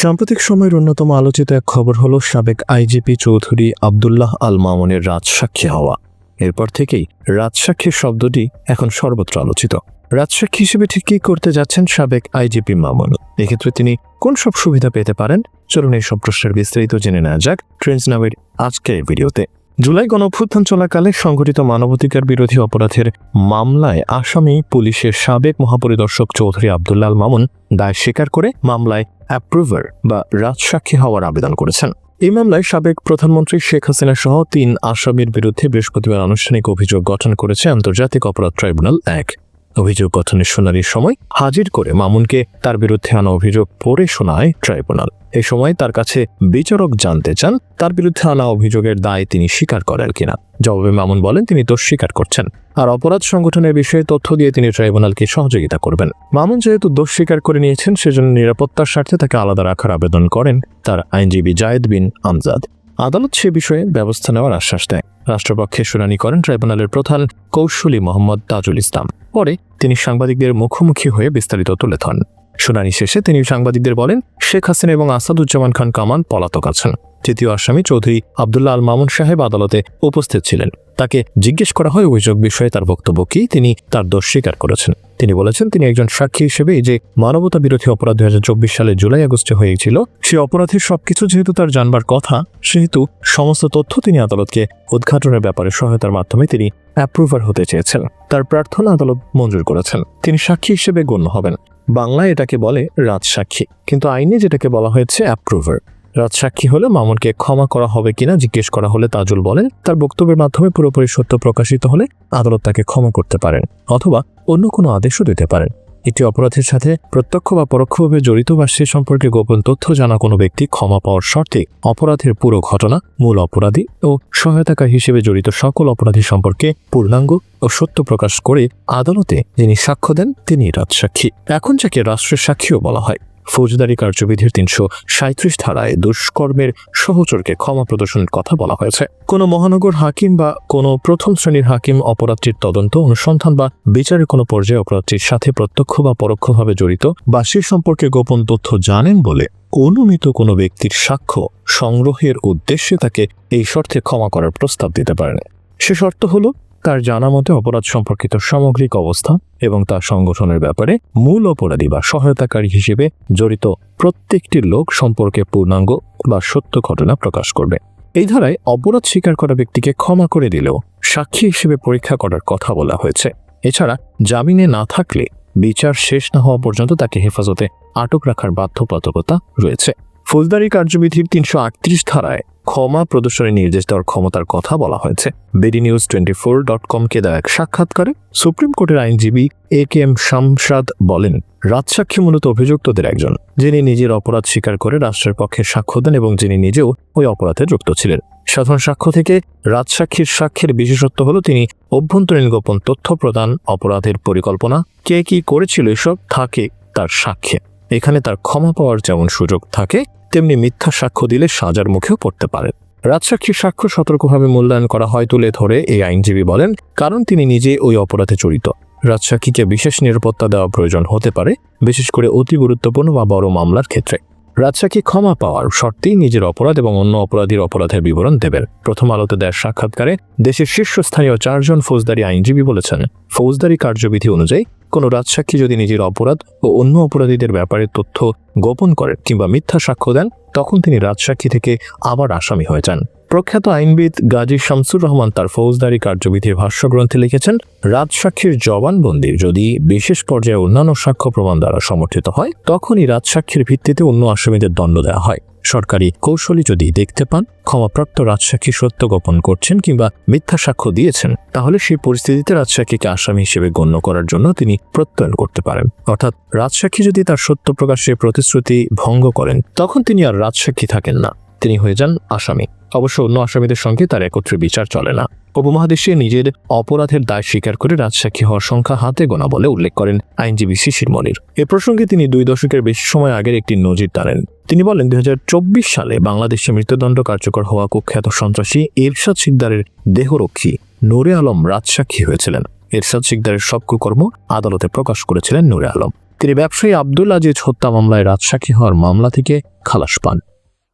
সাম্প্রতিক সময়ের অন্যতম আলোচিত এক খবর হলো সাবেক আইজিপি চৌধুরী আবদুল্লাহ আল মামুনের রাজসাক্ষী হওয়া। এরপর থেকেই রাজসাক্ষীর শব্দটি এখন সর্বত্র আলোচিত। রাজসাক্ষী হিসেবে ঠিক কী করতে যাচ্ছেন সাবেক আইজিপি মামুন? এক্ষেত্রে তিনি কোন সব সুবিধা পেতে পারেন? চলুন এই সব প্রশ্নের বিস্তারিত জেনে নেওয়া যাক। ট্রেন্স নামের আজকের ভিডিওতে। জুলাই গণঅভ্যুত্থান চলাকালে সংঘটিত মানবাধিকার বিরোধী অপরাধের মামলায় আসামি পুলিশের সাবেক মহাপরিদর্শক চৌধুরী আবদুল্লাল মামুন দায় স্বীকার করে মামলায় অ্যাপ্রুভার বা রাজসাক্ষী হওয়ার আবেদন করেছেন। এই মামলায় সাবেক প্রধানমন্ত্রী শেখ হাসিনা সহ তিন আসামির বিরুদ্ধে বৃহস্পতিবার আনুষ্ঠানিক অভিযোগ গঠন করেছে আন্তর্জাতিক অপরাধ ট্রাইব্যুনাল এক। অভিযোগ গঠনের শুনানির সময় হাজির করে মামুনকে তার বিরুদ্ধে আনা অভিযোগ পড়ে শোনায় ট্রাইব্যুনাল। এ সময় তার কাছে বিচারক জানতে চান, তার বিরুদ্ধে আনা অভিযোগের দায় তিনি স্বীকার করেন কিনা। জবাবে মামুন বলেন, তিনি দোষ স্বীকার করছেন। আর অপরাধ সংগঠনের বিষয়ে তথ্য দিয়ে তিনি ট্রাইব্যুনালকে সহযোগিতা করবেন। মামুন যেহেতু দোষ স্বীকার করে নিয়েছেন, সেজন্য নিরাপত্তার স্বার্থে তাকে আলাদা রাখার আবেদন করেন তার আইনজীবী জায়েদ বিন আমজাদ। আদালত সে বিষয়ে ব্যবস্থা নেওয়ার আশ্বাস দেয়। রাষ্ট্রপক্ষে শুনানি করেন ট্রাইব্যুনালের প্রধান কৌশলী মোহাম্মদ তাজুল ইসলাম। পরে তিনি সাংবাদিকদের মুখোমুখি হয়ে বিস্তারিত তুলে ধরেন। শুনানি শেষে তিনি সাংবাদিকদের বলেন, শেখ হাসিনা এবং আসাদুজ্জামান খান কামান পলাতক আছেন। তৃতীয় আসামি চৌধুরী আবদুল্লাহ আল মামুন সাহেব আদালতে উপস্থিত ছিলেন। তাকে জিজ্ঞেস করা হয় অভিযোগ বিষয়ে তার বক্তব্য কি, তিনি তার দোষ স্বীকার করেছেন। তিনি বলেছেন, তিনি একজন সাক্ষী হিসেবে যে মানবতা বিরোধী অপরাধ চব্বিশ সালে জুলাই আগস্টে হয়েছিল, সে অপরাধের সবকিছু যেহেতু তার জানবার কথা, সেহেতু সমস্ত তথ্য তিনি আদালতকে উদ্ঘাটনের ব্যাপারে সহায়তার মাধ্যমে তিনি অ্যাপ্রুভার হতে চেয়েছেন। তার প্রার্থনা আদালত মঞ্জুর করেছেন। তিনি সাক্ষী হিসেবে গণ্য হবেন। বাংলায় এটাকে বলে রাজসাক্ষী। কিন্তু আইনে যেটাকে বলা হয়েছে অ্যাপ্রুভার রাজসাক্ষী হলে মামুনকে ক্ষমা করা হবে কিনা জিজ্ঞেস করা হলে তাজুল বলেন, তার বক্তব্যের মাধ্যমে পুরোপুরি সত্য প্রকাশিত হলে আদালত তাকে ক্ষমা করতে পারেন, অথবা অন্য কোনো আদেশও দিতে পারেন। একটি অপরাধের সাথে প্রত্যক্ষ বা পরোক্ষভাবে জড়িত বা সে সম্পর্কে গোপন তথ্য জানা কোনো ব্যক্তি ক্ষমা পাওয়ার শর্তে অপরাধের পুরো ঘটনা, মূল অপরাধী ও সহায়তাকার হিসেবে জড়িত সকল অপরাধী সম্পর্কে পূর্ণাঙ্গ ও সত্য প্রকাশ করে আদালতে যিনি সাক্ষ্য দেন তিনি রাজসাক্ষী। এখন যাকে রাষ্ট্রের সাক্ষীও বলা হয়। ফৌজদারি কার্যবিধির তিনশো সাঁত্রিশ ধারায় দুষ্কর্মের সহচরকে ক্ষমা প্রদর্শনের কথা বলা হয়েছে। কোনো মহানগর হাকিম বা কোনো প্রথম শ্রেণির হাকিম অপরাধটির তদন্ত, অনুসন্ধান বা বিচারের কোনো পর্যায়ে অপরাধটির সাথে প্রত্যক্ষ বা পরোক্ষভাবে জড়িত বা সে সম্পর্কে গোপন তথ্য জানেন বলে অনুমিত কোনো ব্যক্তির সাক্ষ্য সংগ্রহের উদ্দেশ্যে তাকে এই শর্তে ক্ষমা করার প্রস্তাব দিতে পারেন। সে শর্ত হলো তার জানা মতে অপরাধ সম্পর্কিত সামগ্রিক অবস্থা এবং তার সংগঠনের ব্যাপারে মূল অপরাধী বা সহায়তাকারী হিসেবে জড়িত প্রত্যেকটি লোক সম্পর্কে পূর্ণাঙ্গ বা সত্য ঘটনা প্রকাশ করবে। এই ধারায় অপরাধ স্বীকার করা ব্যক্তিকে ক্ষমা করে দিলেও সাক্ষী হিসেবে পরীক্ষা করার কথা বলা হয়েছে। এছাড়া জামিনে না থাকলে বিচার শেষ না হওয়া পর্যন্ত তাকে হেফাজতে আটক রাখার বাধ্যবাধকতা রয়েছে। ফৌজদারি কার্যবিধির তিনশো আটত্রিশ ধারায় ক্ষমা প্রদর্শনী নির্দেশ দেওয়ার ক্ষমতার কথা বলা হয়েছে। BD news twenty four dot কমকে দেওয়া এক সাক্ষাৎকারে সুপ্রিম কোর্টের আইনজীবী এ কে এম শামশাদ বলেন, রাজসাক্ষী মূলত অভিযুক্তদের একজন, যিনি নিজের অপরাধ স্বীকার করে রাষ্ট্রের পক্ষে সাক্ষ্য দেন এবং যিনি নিজেও ওই অপরাধে যুক্ত ছিলেন। সাধারণ সাক্ষ্য থেকে রাজসাক্ষীর সাক্ষ্যের বিশেষত্ব হল তিনি অভ্যন্তরীণ গোপন তথ্য প্রদান, অপরাধের পরিকল্পনা, কে কি করেছিল এসব, থাকে তার সাক্ষ্যে। এখানে তার ক্ষমা পাওয়ার যেমন সুযোগ থাকে তেমনি মিথ্যা সাক্ষ্য দিলে সাজার মুখেও পড়তে পারেন রাজসাক্ষীর সাক্ষ্য সতর্কভাবে মূল্যায়ন করা হয় তুলে ধরে এই আইনজীবী বলেন, কারণ তিনি নিজে ওই অপরাধে জড়িত। রাজসাক্ষীকে বিশেষ নিরাপত্তা দেওয়া প্রয়োজন হতে পারে, বিশেষ করে অতি গুরুত্বপূর্ণ বা বড় মামলার ক্ষেত্রে। রাজসাক্ষী ক্ষমা পাওয়ার শর্তেই নিজের অপরাধ এবং অন্য অপরাধীর অপরাধের বিবরণ দেবেন। প্রথম আলোতে দেয় সাক্ষাৎকারে দেশের শীর্ষস্থানীয় চারজন ফৌজদারি আইনজীবী বলেছেন, ফৌজদারি কার্যবিধি অনুযায়ী কোনো রাজসাক্ষী যদি নিজের অপরাধ ও অন্য অপরাধীদের ব্যাপারে তথ্য গোপন করেন কিংবা মিথ্যা সাক্ষ্য দেন, তখন তিনি রাজসাক্ষী থেকে আবার আসামি হয়ে যান। প্রখ্যাত আইনবিদ গাজী শামসুর রহমান তার ফৌজদারি কার্যবিধির ভাষ্যগ্রন্থে লিখেছেন রাজসাক্ষীর জবানবন্দির যদি বিশেষ পর্যায়ে অন্যান্য সাক্ষ্য প্রমাণ দ্বারা সমর্থিত হয়, তখনই রাজসাক্ষীর ভিত্তিতে অন্য আসামিদের দণ্ড দেওয়া হয়। সরকারি কৌশলী যদি দেখতে পান, ক্ষমাপ্রাপ্ত রাজসাক্ষী সত্য গোপন করছেন কিংবা মিথ্যা সাক্ষ্য দিয়েছেন, তাহলে সেই পরিস্থিতিতে রাজসাক্ষীকে আসামি হিসেবে গণ্য করার জন্য তিনি প্রত্যয়ন করতে পারেন। অর্থাৎ রাজসাক্ষী যদি তার সত্য প্রকাশের প্রতিশ্রুতি ভঙ্গ করেন, তখন তিনি আর রাজসাক্ষী থাকেন না। তিনি হয়ে যান আসামি। অবশ্য অন্য আসামিদের সঙ্গে তার একত্রে বিচার চলে না। উপমহাদেশে নিজের অপরাধের দায় স্বীকার করে রাজসাক্ষী হওয়ার সংখ্যা হাতে গোনা বলে উল্লেখ করেন আইনজীবী শিশির মনির। এ প্রসঙ্গে তিনি দুই দশকের বেশি সময় আগের একটি নজির টানেন। তিনি বলেন, দুই হাজার চব্বিশ সালে বাংলাদেশে মৃত্যুদণ্ড কার্যকর হওয়া কুখ্যাত সন্ত্রাসী এরশাদ সিকদারের দেহরক্ষী নূরে আলম রাজসাক্ষী হয়েছিলেন। এরশাদ সিকদারের সব কুকর্ম আদালতে প্রকাশ করেছিলেন নূরে আলম। তিনি ব্যবসায়ী আব্দুল আজিজ হত্যা মামলায় রাজসাক্ষী হওয়ার মামলা থেকে খালাস পান।